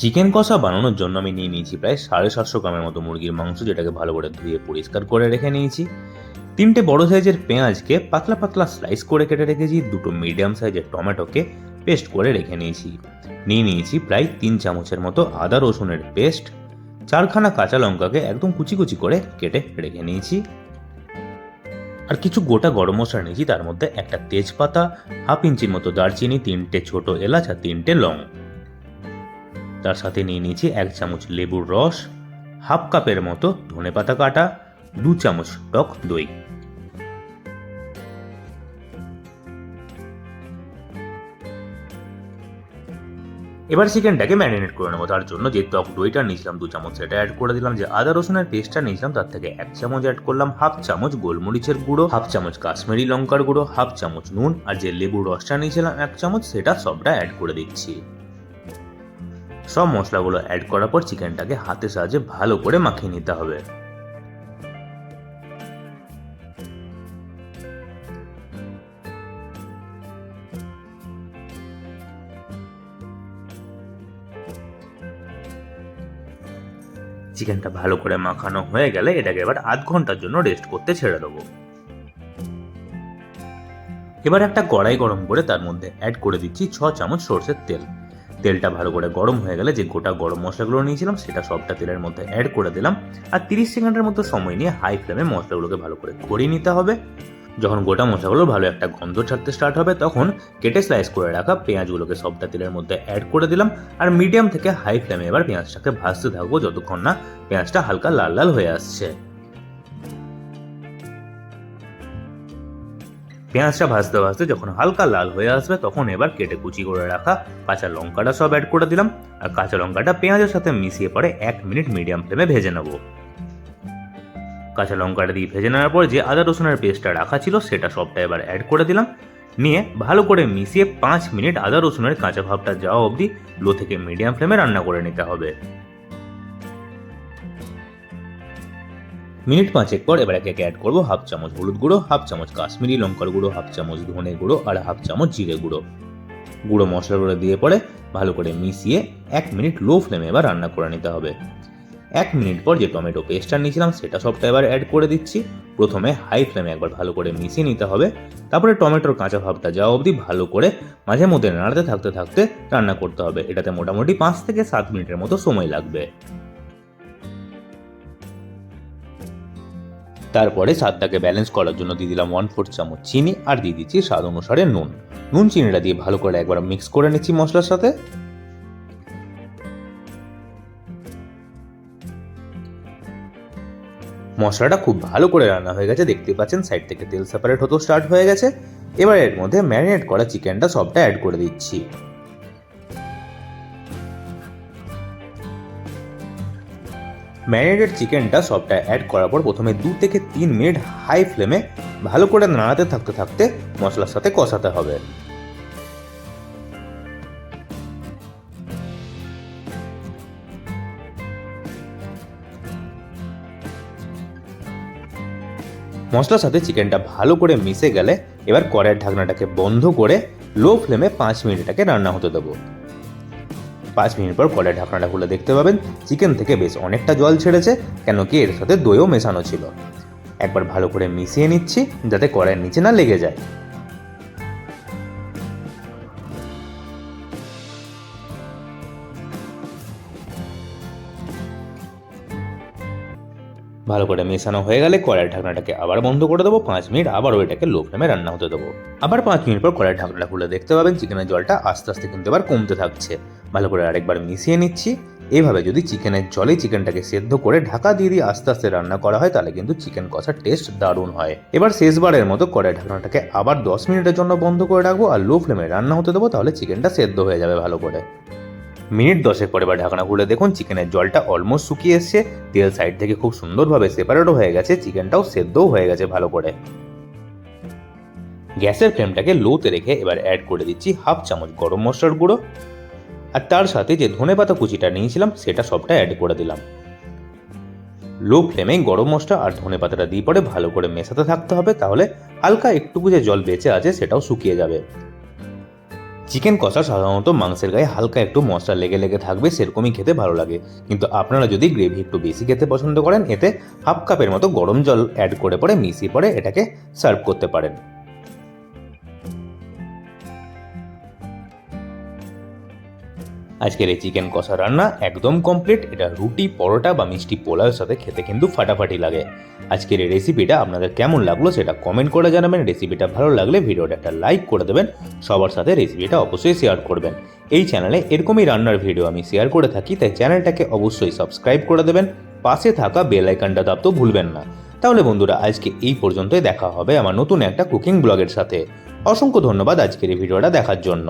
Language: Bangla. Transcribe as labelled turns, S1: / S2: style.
S1: চিকেন কষা বানানোর জন্য আমি নিয়ে নিয়েছি প্রায় সাড়ে সাতশো গ্রামের মতো মুরগির মাংস, যেটাকে ভালো করে ধুয়ে পরিষ্কার করে রেখে নিয়েছি। তিনটে বড় সাইজের পেঁয়াজকে পাতলা পাতলা স্লাইস করে কেটে রেখেছি, দুটো মিডিয়াম সাইজের টমেটোকে পেস্ট করে রেখে নিয়েছি। নিয়ে নিয়েছি প্রায় তিন চামচের মতো আদা রসুনের পেস্ট চারখানা কাঁচা লঙ্কাকে একদম কুচি কুচি করে কেটে রেখে নিয়েছি। আর কিছু গোটা গরম মশলা নিয়েছি, তার মধ্যে একটা তেজপাতা, হাফ ইঞ্চির মতো দারচিনি, তিনটে ছোট এলাচ আর তিনটে লং। তার সাথে নিয়ে নিয়েছি এক চামচ লেবুর রস, হাফ কাপের মতো ধনেপাতা কাটা, দু চামচ টক দই। এবার চিকেনটাকে ম্যারিনেট করে নেব। তার জন্য যে টক দইটা নিয়েছিলাম, দু চামচ সেটা অ্যাড করে দিলাম। যে আদা রসুনের পেস্টটা নিয়েছিলাম, তার থেকে এক চামচ অ্যাড করলাম হাফ চামচ গোলমরিচের গুঁড়ো, হাফ চামচ কাশ্মীরি লঙ্কার গুঁড়ো, হাফ চামচ নুন, আর যে লেবুর রসটা নিয়েছিলাম, এক চামচ সেটা সবটা অ্যাড করে দিচ্ছি। সব মশলাগুলো অ্যাড করার পর চিকেনটাকে হাতের সাহায্যে ভালো করে মাখিয়ে নিতে হবে। চিকেনটা ভালো করে মাখানো হয়ে গেলে এটাকে এবার আধ ঘণ্টার জন্য রেস্ট করতে ছেড়ে দেবো। এবার একটা কড়াই গরম করে তার মধ্যে অ্যাড করে দিচ্ছি ছ চামচ সর্ষের তেল। তেলটা ভালো করে গরম হয়ে গেলে যে গোটা গরম মশলাগুলো নিয়েছিলাম, সেটা সবটা তেলের মধ্যে অ্যাড করে দিলাম। আর তিরিশ সেকেন্ডের মতো সময় নিয়ে হাই ফ্লেমে মশলাগুলোকে ভালো করে ঘুরিয়ে নিতে হবে। যখন গোটা মশলাগুলো ভালো একটা গন্ধ ছাড়তে স্টার্ট হবে, তখন কেটে স্লাইস করে রাখা পেঁয়াজগুলোকে সবটা তেলের মধ্যে অ্যাড করে দিলাম। আর মিডিয়াম থেকে হাই ফ্লেমে এবার পেঁয়াজটাকে ভাজতে থাকব যতক্ষণ না পেঁয়াজটা হালকা লাল লাল হয়ে আসছে। পেঁয়াজটা ভাজতে ভাজতে যখন হালকা লাল হয়ে আসবে, তখন এবার কেটে কুচি করে রাখা কাঁচা লঙ্কাটা সব অ্যাড করে দিলাম। আর কাঁচা লঙ্কাটা পেঁয়াজের সাথে মিশিয়ে পরে এক মিনিট মিডিয়াম ফ্লেমে ভেজে নেব। কাঁচা লঙ্কাটা দিয়ে ভেজে নেওয়ার পর যে আদা রসুনের পেস্টটা রাখা ছিল, সেটা সবটা এবার অ্যাড করে দিলাম। নিয়ে ভালো করে মিশিয়ে পাঁচ মিনিট আদা রসুনের কাঁচা ভাবটা যাওয়া অবধি লো থেকে মিডিয়াম ফ্লেমে রান্না করে নিতে হবে। মিনিট পাঁচেক পর এবার একে অ্যাড করব হাফ চামচ হলুদ গুঁড়ো হাফ চামচ কাশ্মীরি লঙ্কার গুঁড়ো হাফ চামচ ধনে গুঁড়ো আর হাফ চামচ জিরে গুঁড়ো। গুঁড়ো মশলা গুঁড়ো দিয়ে পরে ভালো করে মিশিয়ে এক মিনিট লো ফ্লেমে এবার রান্না করে নিতে হবে। এক মিনিট পর যে টমেটো পেস্টটা নিয়েছিলাম সেটা সবটা এবার অ্যাড করে দিচ্ছি। প্রথমে হাই ফ্লেমে একবার ভালো করে মিশিয়ে নিতে হবে। তারপরে টমেটোর কাঁচা ভাবটা যাওয়া অবধি ভালো করে মাঝে মধ্যে নাড়াতে থাকতে থাকতে রান্না করতে হবে। এটাতে মোটামুটি পাঁচ থেকে সাত মিনিটের মতো সময় লাগবে। তারপরে স্বাদটাকে ব্যালেন্স করার জন্য দিয়ে দিলাম ওয়ান ফোর্থ চামচ চিনি আর দিয়ে দিচ্ছি স্বাদ অনুসারে নুন। নুন চিনিটা দিয়ে ভালো করে একবার মিক্স করে নিচ্ছি মশলার সাথে। মশলাটা খুব ভালো করে রান্না হয়ে গেছে, দেখতে পাচ্ছেন সাইড থেকে তেল সেপারেট হতেও স্টার্ট হয়ে গেছে। এবার এর মধ্যে ম্যারিনেট করা চিকেনটা সবটা অ্যাড করে দিচ্ছি। ম্যারিনেটেড চিকেনটা সবটা অ্যাড করার পর প্রথমে দু থেকে তিন মিনিট হাই ফ্লেমে ভালো করে নাড়াতে থাকতে থাকতে মশলার সাথে কষাতে হবে। মশলার সাথে চিকেনটা ভালো করে মিশে গেলে এবার কড়াইয়ের ঢাকনাটাকে বন্ধ করে লো ফ্লেমে পাঁচ মিনিট এটাকে রান্না হতে দেবো। পাঁচ মিনিট পর কলের ঢাকনাটা খুলে দেখতে পাবেন। চিকেন থেকে বেশ অনেকটা জল ছেড়েছে, কেন কি এর সাথে দইও মেশানো ছিল। একবার ভালো করে মিশিয়ে নিচ্ছি, যাতে কড়াইয়ের নিচে না লেগে যায়। ভালো করে মেশানো হয়ে গেলে কড়াইয়ের ঢাকনাটাকে আবার বন্ধ করে দেবো, পাঁচ মিনিট আবার ওইটাকে লো ফ্লেমে রান্না হতে দেবো। আবার পাঁচ মিনিট পর কড়াইয়ের ঢাকনাটা খুলে দেখতে পাবেন, চিকেনের জলটা আস্তে আস্তে কিন্তু এবার কমতে থাকছে। ভালো করে আরেকবার মিশিয়ে নিচ্ছি। এইভাবে যদি চিকেনের জলে চিকেনটাকে সেদ্ধ করে ঢাকা দিয়ে দিয়ে আস্তে আস্তে রান্না করা হয়, তাহলে কিন্তু চিকেন কষার টেস্ট দারুণ হয়। এবার শেষবারের মতো কড়াই ঢাকনাটাকে আবার দশ মিনিটের জন্য বন্ধ করে রাখব আর লো ফ্লেমে রান্না হতে দেবো, তাহলে চিকেনটা সেদ্ধ হয়ে যাবে ভালো করে। মিনিট দশেক পরে বা ঢাকনা খুলে দেখুন, চিকেনের জলটা অলমোস্ট শুকিয়ে এসছে। তেল সাইড থেকে খুব সুন্দরভাবে সেপারেটও হয়ে গেছে, চিকেনটাও সেদ্ধও হয়ে গেছে ভালো করে। গ্যাসের ফ্লেমটাকে লোতে রেখে এবার অ্যাড করে দিচ্ছি হাফ চামচ গরম মশলার গুঁড়ো। আর তার সাথে যে ধনে পাতা কুচিটা নিয়েছিলাম, সেটা সবটা অ্যাড করে দিলাম। লো ফ্লেমে গরম মশলা আর ধনে পাতাটা দিয়ে পরে ভালো করে মেশাতে থাকতে হবে, তাহলে হালকা একটুকু যে জল বেঁচে আছে, সেটাও শুকিয়ে যাবে। চিকেন কষা সাধারণত মাংসের গায়ে হালকা একটু মশলা লেগে লেগে থাকবে, সেরকমই খেতে ভালো লাগে। কিন্তু আপনারা যদি গ্রেভি একটু বেশি খেতে পছন্দ করেন, এতে হাফ কাপের মতো গরম জল অ্যাড করে পরে মিশিয়ে পরে এটাকে সার্ভ করতে পারেন। আজকের এই চিকেন কষা রান্না একদম কমপ্লিট এটা রুটি, পরোটা বা মিষ্টি পোলাওয়ের সাথে খেতে কিন্তু ফাটাফাটি লাগে। আজকের এই রেসিপিটা আপনাদের কেমন লাগল সেটা কমেন্ট করে জানাবেন। রেসিপিটা ভালো লাগলে ভিডিওটা একটা লাইক করে দেবেন। সবার সাথে রেসিপিটা অবশ্যই শেয়ার করবেন। এই চ্যানেলে এরকমই রান্নার ভিডিও আমি শেয়ার করে থাকি, তাই চ্যানেলটাকে অবশ্যই সাবস্ক্রাইব করে দেবেন। পাশে থাকা বেল আইকনটা দাবতেও ভুলবেন না। তাহলে বন্ধুরা, আজকে এই পর্যন্তই দেখা হবে আমার নতুন একটা কুকিং ব্লগের সাথে। অসংখ্য ধন্যবাদ আজকের এই ভিডিওটা দেখার জন্য।